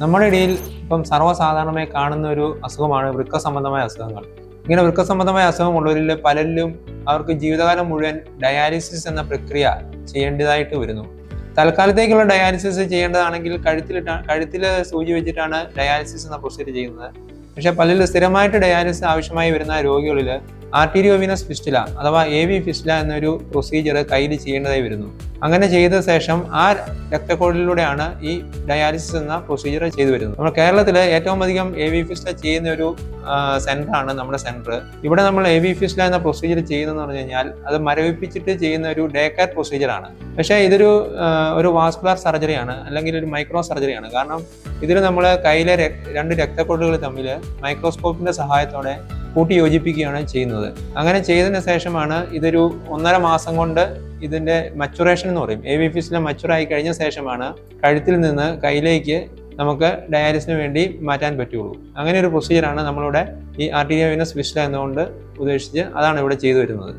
നമ്മുടെ ഇടയിൽ ഇപ്പം സർവസാധാരണമായി കാണുന്ന ഒരു അസുഖമാണ് വൃക്ക സംബന്ധമായ അസുഖങ്ങൾ. ഇങ്ങനെ വൃക്ക സംബന്ധമായ അസുഖമുള്ളവരിൽ പലരിലും അവർക്ക് ജീവിതകാലം മുഴുവൻ ഡയാലിസിസ് എന്ന പ്രക്രിയ ചെയ്യേണ്ടതായിട്ട് വരുന്നു. തൽക്കാലത്തേക്കുള്ള ഡയാലിസിസ് ചെയ്യേണ്ടതാണെങ്കിൽ കഴുത്തിലിട്ട കഴുത്തിൽ സൂചി വെച്ചിട്ടാണ് ഡയാലിസിസ് എന്ന പ്രൊസീജിയർ ചെയ്യുന്നത്. പക്ഷേ പലരിൽ സ്ഥിരമായിട്ട് ഡയാലിസിസ് ആവശ്യമായി വരുന്ന രോഗികളിൽ ആർട്ടീരിയോവിനസ് ഫിസ്റ്റില അഥവാ എ വി ഫിസ്റ്റില എന്നൊരു പ്രൊസീജിയർ കയ്യിൽ ചെയ്യേണ്ടതായി വരുന്നു. അങ്ങനെ ചെയ്ത ശേഷം ആ രക്തക്കോടിലൂടെയാണ് ഈ ഡയാലിസിസ് എന്ന പ്രൊസീജിയർ ചെയ്തു വരുന്നത്. നമ്മുടെ കേരളത്തിൽ ഏറ്റവും അധികം എ വി ഫിസ്റ്റില ചെയ്യുന്ന ഒരു സെന്റർ ആണ് നമ്മുടെ സെന്റർ ഇവിടെ നമ്മൾ എ വി ഫിസ്റ്റില എന്ന പ്രൊസീജിയർ ചെയ്യുന്നതെന്ന് പറഞ്ഞു കഴിഞ്ഞാൽ അത് മരവിപ്പിച്ചിട്ട് ചെയ്യുന്ന ഒരു ഡേ കെയർ പ്രൊസീജിയർ ആണ്. പക്ഷേ ഇതൊരു ഒരു വാസ്കുലാർ സർജറിയാണ് അല്ലെങ്കിൽ ഒരു മൈക്രോ സർജറിയാണ് കാരണം ഇതിൽ നമ്മൾ കയ്യിലെ രണ്ട് രക്തക്കൊടുകൾ തമ്മിൽ മൈക്രോസ്കോപ്പിന്റെ സഹായത്തോടെ കൂട്ടി യോജിപ്പിക്കുകയാണ് ചെയ്യുന്നത്. അങ്ങനെ ചെയ്തതിന് ശേഷമാണ് ഇതൊരു ഒന്നര മാസം കൊണ്ട് ഇതിന്റെ മച്ചുറേഷൻ എന്ന് പറയും. എ വി ഫിസിലെ മച്ചുറായി കഴിഞ്ഞ ശേഷമാണ് കഴുത്തിൽ നിന്ന് കയ്യിലേക്ക് നമുക്ക് ഡയാലിസിന് വേണ്ടി മാറ്റാൻ പറ്റുള്ളൂ. അങ്ങനെ ഒരു പ്രൊസീജിയറാണ് നമ്മളിവിടെ ഈ ആർട്ടീരിയ വീനസ് വിസ്ല എന്നുകൊണ്ട് ഉദ്ദേശിച്ച് അതാണ് ഇവിടെ ചെയ്തു വരുന്നത്.